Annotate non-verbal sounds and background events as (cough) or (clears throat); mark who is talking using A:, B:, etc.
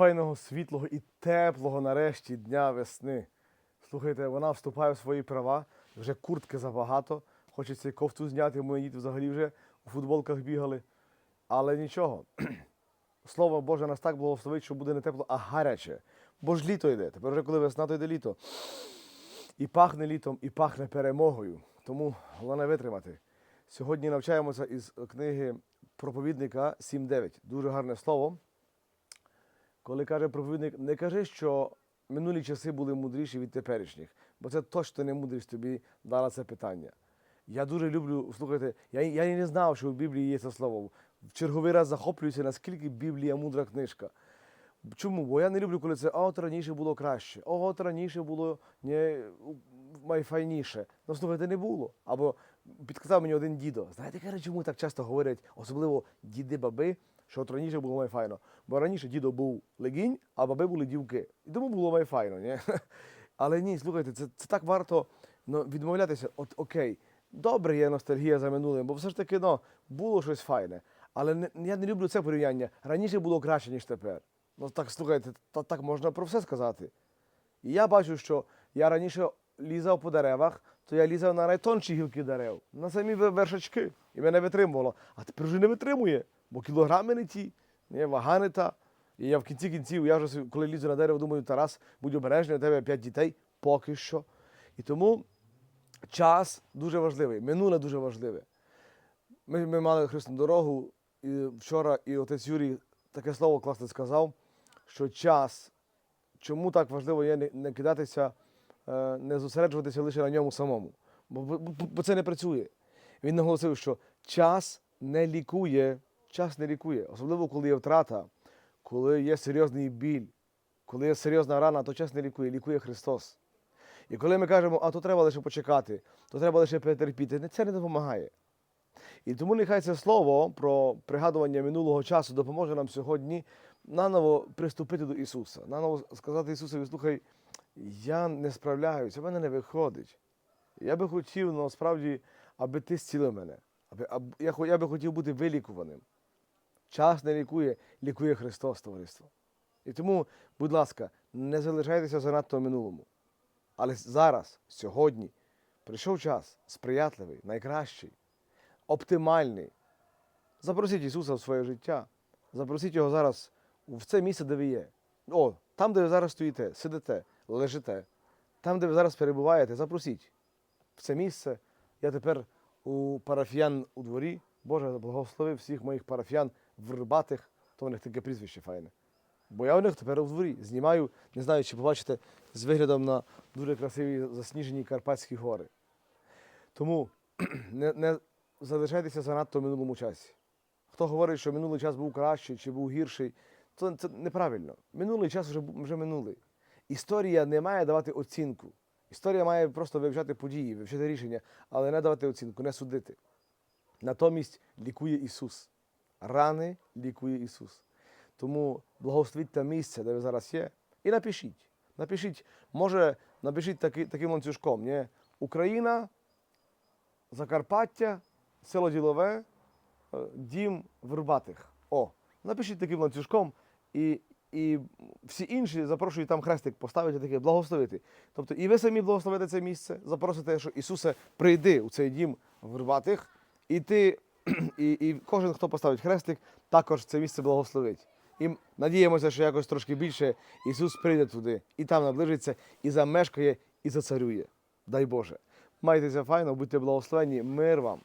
A: файного, світлого і теплого нарешті дня весни. Слухайте, вона вступає в свої права, вже куртки забагато. Хочеться і кофту зняти, мої діти взагалі вже у футболках бігали. Але нічого. (clears throat) Слово Боже нас так благословить, що буде не тепло, а гаряче. Бо ж літо йде. Тепер вже коли весна, то йде літо. І пахне літом, і пахне перемогою. Тому головне витримати. Сьогодні навчаємося із книги проповідника 7.9. Дуже гарне слово. Коли каже проповідник, не кажи, що минулі часи були мудріші від теперішніх, бо це точно не мудрість тобі дала це питання. Я дуже люблю, слухайте, я, я не знав, що в Біблії є це слово. В черговий раз захоплююся, наскільки Біблія мудра книжка. Чому? Бо я не люблю, коли це «А, от раніше було краще, «О, от раніше було не, майфайніше. Ну, слухайте, не було. Або підказав мені один дідо. Знаєте, чому так часто говорять, особливо діди баби, що от раніше було майфайно. Бо раніше дідо був легінь, а баби були дівки. І тому було майфайно. Ні? (laughs) Але ні, слухайте, це, це так варто ну, відмовлятися. От окей, добре є ностальгія за минулим, бо все ж таки ну, було щось файне. Але не, я не люблю це порівняння. Раніше було краще, ніж тепер. Ну так слухайте, та, так можна про все сказати. І я бачу, що я раніше лізав по деревах, то я лізав на найтонші гілки дерев, на самі вершачки. І мене витримувало. А тепер вже не витримує, бо кілограми не ті, ні, вага не та. І я в кінці кінців, я вже коли лізу на дерево, думаю, Тарас, будь обережний, у тебе п'ять дітей, поки що. І тому час дуже важливий, минуле дуже важливе. Ми, ми мали хресну дорогу, і вчора і отець Юрій таке слово класне сказав, що час, чому так важливо є не, не кидатися, е, не зосереджуватися лише на ньому самому. Бо, бо- бо це не працює. Він наголосив, що час не лікує, час не лікує, особливо коли є втрата, коли є серйозний біль, коли є серйозна рана, то час не лікує, лікує Христос. І коли ми кажемо, а то треба лише почекати, то треба лише перетерпіти, це не допомагає. І тому нехай це слово про пригадування минулого часу допоможе нам сьогодні наново приступити до Ісуса, наново сказати Ісусові, слухай, я не справляюся, в мене не виходить. Я би хотів насправді, аби ти зцілив мене. Аби, аб- я, я би хотів бути вилікуваним. Час не лікує, лікує Христос товариство. І тому, будь ласка, не залишайтеся занадто в минулому. Але зараз, сьогодні, прийшов час сприятливий, найкращий, оптимальний. Запросіть Ісуса в своє життя. Запросіть Його зараз в це місце, де ви є. О, там, де ви зараз стоїте, сидите, лежите, там, де ви зараз перебуваєте, запросіть в це місце. Я тепер у парафіян у дворі. Боже, благослови всіх моїх парафіян вербатих, то в них таке прізвище файне. Бо я у них тепер у дворі знімаю, не знаю, чи побачите, з виглядом на дуже красиві засніжені Карпатські гори. Тому (clears throat) не, не залишайтеся занадто в минулому часі. Хто говорить, що минулий час був кращий чи був гірший, то це неправильно. Минулий час вже, вже минулий. Історія не має давати оцінку. Історія має просто вивчати події, вивчати рішення, але не давати оцінку, не судити. Натомість лікує Ісус. Рани лікує Ісус. Тому благословіть те місце, де ви зараз є, і напишіть. Напишіть, може, напишіть таки, таким ланцюжком. Ні? Україна, Закарпаття, село Ділове, е, дім Вербатих. О, напишіть таким ланцюжком, і, і всі інші запрошують там хрестик поставити таке, благословити. Тобто і ви самі благословите це місце, запросите, що Ісусе, прийди у цей дім Вербатих, і ти, (clears throat) і, і кожен, хто поставить хрестик, також це місце благословить. І надіємося, що якось трошки більше Ісус прийде туди, і там наближиться, і замешкає, і зацарює. Дай Боже. Майтеся файно, будьте благословені, мир вам.